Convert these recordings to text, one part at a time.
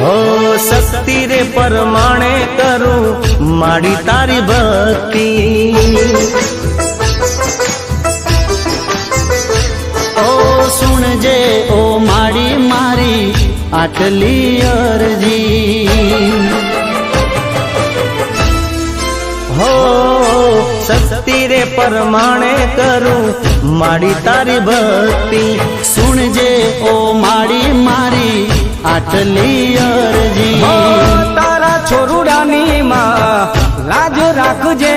હો શક્તિ રે પરમાણે કરું માડી તારી ભક્તિ. ઓ સુણજે ઓ માડી મારી આટલી અરજી. હો શક્તિ રે પરમાણે કરું માડી તારી ભક્તિ. સુણજે ઓ માડી આટલી અરજી. તારા છોરુડાની માં લાજ રાખજે.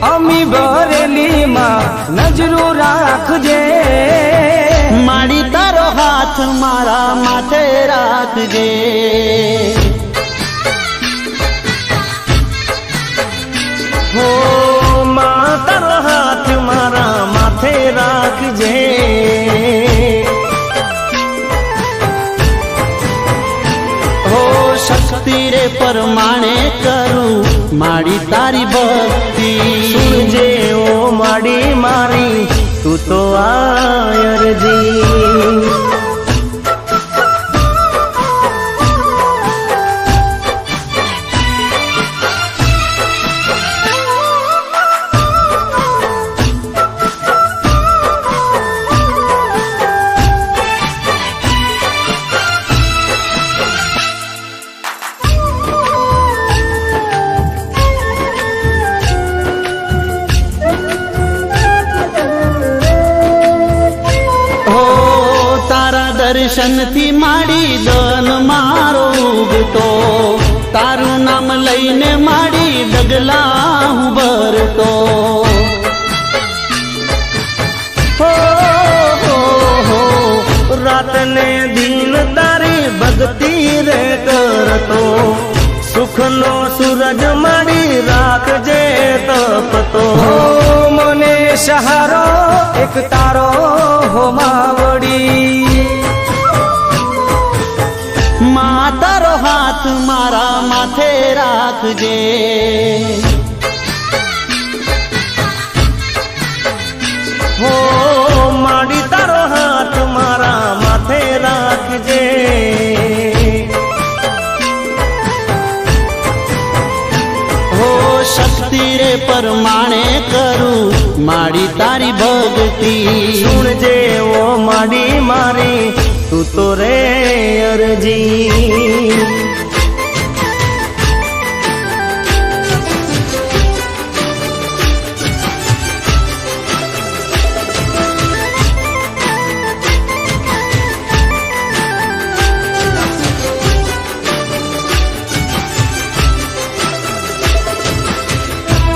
અમી ભરેલી માં નજરો રાખજે. માડી તારો હાથ મારા માટે રાખજે. શક્તિ પરમાણે કરું માડી તારી ભક્તિ. જે ઓ માડી મારી તું તો આયરજી. દર્શનથી માડી દન મારો ઉગતો તારું નામ લઈને માડી ડગલા ઉભરતો રાત ને દિન તારી ભક્તિ રે કરતો. સુખનો સૂરજ માડી રાખજે તપતો. મને સહારો, એક તારો, હો માવડી હાથ મારા માથે રાખજે. હો, માડી, તારો હાથ મારા માથે રાખજે. હો, શક્તિ રે પરમાણે કરું માડી તારી ભક્તિ. સુણજે ઓ માડી મારી, તું તો રે અરજી.